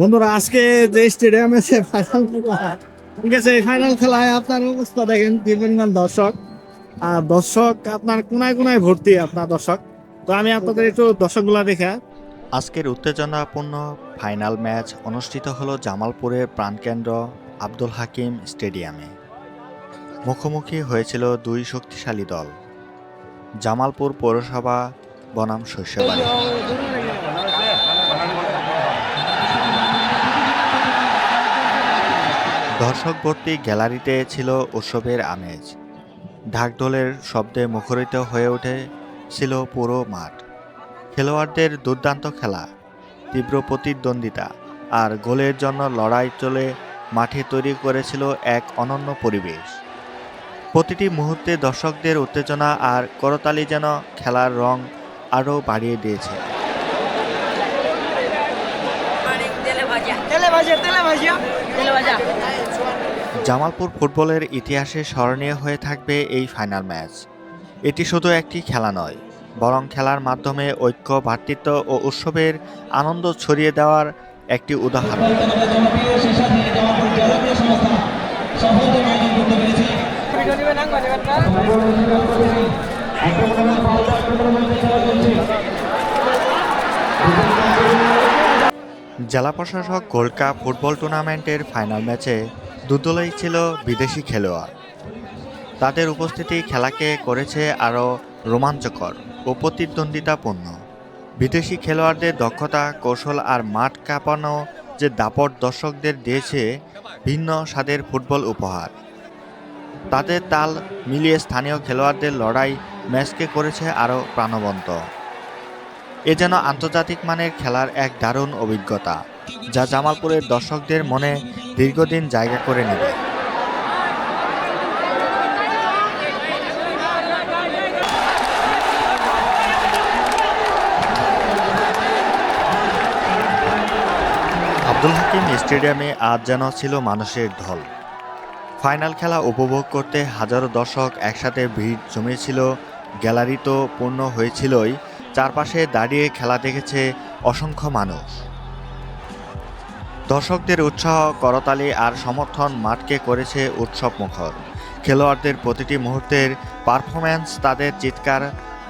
বন্ধুরা, আজকে যে স্টেডিয়ামে সে ফাইনাল খেলা, ঠিক আছে, এই ফাইনাল খেলায় আপনার অবস্থা দেখেন কি পরিমাণ দর্শক। আর দর্শক, আপনার কোনায় কোনায় ভর্তি, আপনার দর্শক। তো আমি আপনাদের একটু দর্শকগুলা দেখা আজকের উত্তেজনাপূর্ণ ফাইনাল ম্যাচ অনুষ্ঠিত হলো জামালপুরের প্রাণকেন্দ্র আব্দুল হাকিম স্টেডিয়ামে। মুখোমুখি হয়েছিল দুই শক্তিশালী দল। জামালপুর পৌরসভা বনাম শস্যবাড়ি। দর্শক ভর্তি গ্যালারিতে ছিল উৎসবের আমেজ। ঢাকঢোলের শব্দে মুখরিত হয়ে ওঠে ছিল পুরো মাঠ। খেলোয়াড়দের দুর্দান্ত খেলা, তীব্র প্রতিদ্বন্দ্বিতা আর গোলের জন্য লড়াই চলে মাঠে তৈরি করেছিল এক অনন্য পরিবেশ। প্রতিটি মুহূর্তে দর্শকদের উত্তেজনা আর করতালি যেন খেলার রং আরও বাড়িয়ে দিয়েছে তেলে ভাজা তেলে ভাজা তেলে ভাজা জামালপুর ফুটবলের ইতিহাসে স্মরণীয় হয়ে থাকবে এই ফাইনাল ম্যাচ। এটি শুধু একটি খেলা নয় বরং খেলার মাধ্যমে ঐক্য ভ্রাতৃত্ব ও উৎসবের আনন্দ ছড়িয়ে দেওয়ার একটি উদাহরণ। ভিডিও দিবেন না জেলা প্রশাসক গোল্ড কাপ ফুটবল টুর্নামেন্টের ফাইনাল ম্যাচে দুদলেই ছিল বিদেশি খেলোয়াড়। তাদের উপস্থিতি খেলাকে করেছে আরও রোমাঞ্চকর ও প্রতিদ্বন্দ্বিতাপূর্ণ। বিদেশি খেলোয়াড়দের দক্ষতা, কৌশল আর মাঠ কাঁপানো যে দাপট দর্শকদের দিয়েছে ভিন্ন স্বাদের ফুটবল উপহার। তাদের তাল মিলিয়ে স্থানীয় খেলোয়াড়দের লড়াই ম্যাচকে করেছে আরও প্রাণবন্ত। এ যেন আন্তর্জাতিক মানের খেলার এক দারুণ অভিজ্ঞতা, যা জামালপুরের দর্শকদের মনে দীর্ঘদিন জায়গা করে নেবে। আব্দুল হাকিম স্টেডিয়ামে আজ যেন ছিল মানুষের ঢল। ফাইনাল খেলা উপভোগ করতে হাজারো দর্শক একসাথে ভিড় জমিয়েছিল গ্যালারি তো পূর্ণ হয়েছিলই চারপাশে দাঁড়িয়ে খেলা দেখেছে অসংখ্য মানুষ। দর্শকদের উৎসাহ, করতালি আর সমর্থন মাঠকে করেছে উৎসব মুখর। খেলোয়াড়দের প্রতিটি মুহূর্তের পারফরম্যান্স, তাদের চিৎকার,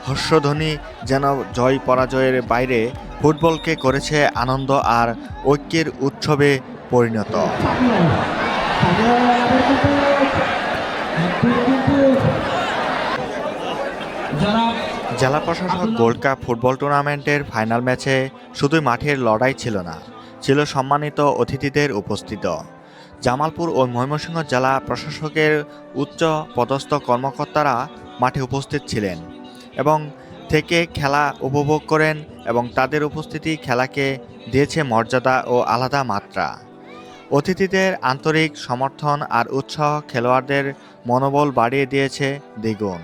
হর্ষধ্বনি যেন জয় পরাজয়ের বাইরে ফুটবলকে করেছে আনন্দ আর ঐক্যের উৎসবে পরিণত। জেলা প্রশাসক গোল্ড কাপ ফুটবল টুর্নামেন্টের ফাইনাল ম্যাচে শুধুই মাঠের লড়াই ছিল না, ছিল সম্মানিত অতিথিদের উপস্থিত। জামালপুর ও ময়মনসিংহ জেলা প্রশাসকের উচ্চ পদস্থ কর্মকর্তারা মাঠে উপস্থিত ছিলেন এবং থেকে খেলা উপভোগ করেন এবং তাদের উপস্থিতি খেলাকে দিয়েছে মর্যাদা ও আলাদা মাত্রা। অতিথিদের আন্তরিক সমর্থন আর উৎসাহ খেলোয়াড়দের মনোবল বাড়িয়ে দিয়েছে দ্বিগুণ।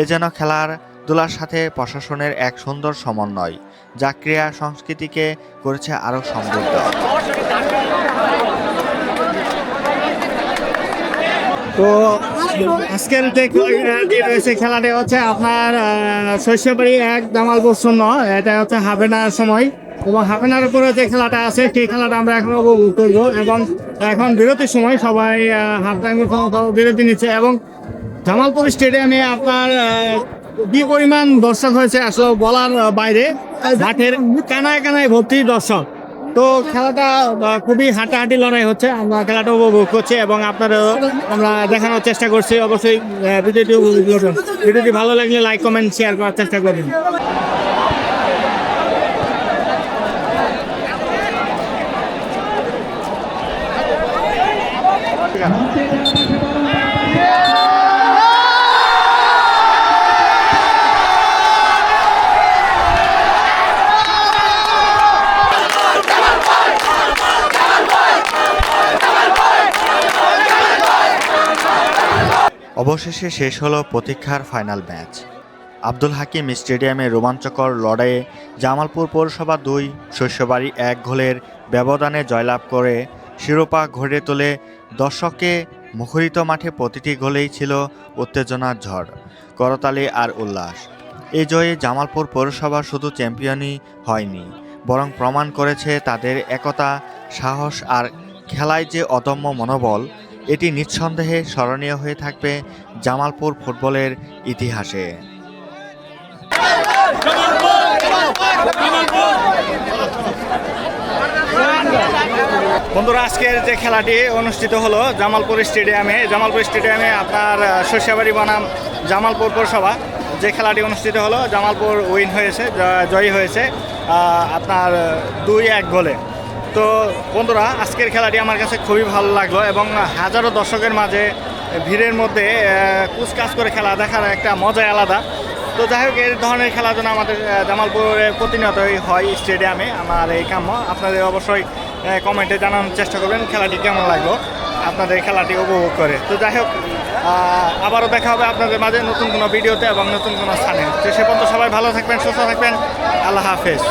এ যেন খেলার দোলার সাথে প্রশাসনের এক সুন্দর সমন্বয় যা ক্রীড়া সংস্কৃতিকে করেছে আরও সমৃদ্ধ। তো আজকের রয়েছে খেলাটি হচ্ছে আপনার আহ, এক জামালপুর শূন্য এটা হচ্ছে হাফেনার সময়। এবং হাফেনার উপরে যে খেলাটা আছে সেই খেলাটা আমরা এখন উপভোগ করব। এবং এখন বিরতির সময় সবাই হাফ টাইমের বিরতি নিচ্ছে। এবং জামালপুর স্টেডিয়ামে আপনার কি পরিমাণ দর্শক হয়েছে আসলে বলার বাইরে? মাঠের কানায় কানায় ভর্তি দর্শক। তো খেলাটা খুবই হাঁটাহাঁটি লড়াই হচ্ছে। আমরা খেলাটা উপভোগ করছি এবং আপনারা আমরা দেখানোর চেষ্টা করছি। অবশ্যই ভিডিওটি ভিডিওটি ভালো লাগলে লাইক, কমেন্ট, শেয়ার করার চেষ্টা করবেন। অবশেষে শেষ হলো প্রতীক্ষার ফাইনাল ম্যাচ। আব্দুল হাকিম স্টেডিয়ামে রোমাঞ্চকর লড়াইয়ে জামালপুর পৌরসভা দুই শস্যবাড়ি এক গোলের ব্যবধানে জয়লাভ করে শিরোপা ঘরে তোলে দর্শককে মুখরিত মাঠে প্রতিটি গোলেই ছিল উত্তেজনার ঝড়, করতালি আর উল্লাস। এই জয়ে জামালপুর পৌরসভা শুধু চ্যাম্পিয়নই হয়নি, বরং প্রমাণ করেছে তাদের একতা, সাহস আর খেলায় যে অদম্য মনোবল এটি নিঃসন্দেহে স্মরণীয় হয়ে থাকবে জামালপুর ফুটবলের ইতিহাসে। বন্ধুরা, আজকের যে খেলাটি অনুষ্ঠিত হলো জামালপুর স্টেডিয়ামে জামালপুর স্টেডিয়ামে আপনার শস্যাবাড়ি বনাম জামালপুর পৌরসভা, যে খেলাটি অনুষ্ঠিত হলো, জামালপুর উইন হয়েছে, জয়ী হয়েছে আপনার দুই এক গোলে। তো বন্ধুরা, আজকের খেলাটি আমার কাছে খুবই ভালো লাগল এবং হাজারো দর্শকের মাঝে ভিড়ের মধ্যে কুচকাচ করে খেলা দেখার একটা মজাই আলাদা। তো যাই হোক, এই ধরনের খেলা যেন আমাদের জামালপুরে প্রতিনিয়তই হয় স্টেডিয়ামে, আমার এই কাম্য। আপনাদের অবশ্যই কমেন্টে জানানোর চেষ্টা করবেন খেলাটি কেমন লাগল, আপনাদের খেলাটি উপভোগ করে। তো যাই হোক আবারও দেখা হবে আপনাদের মাঝে নতুন কোনো ভিডিওতে এবং নতুন কোনো স্থানে। তো সে পর্যন্ত সবাই ভালো থাকবেন, সুস্থ থাকবেন। আল্লাহ হাফেজ।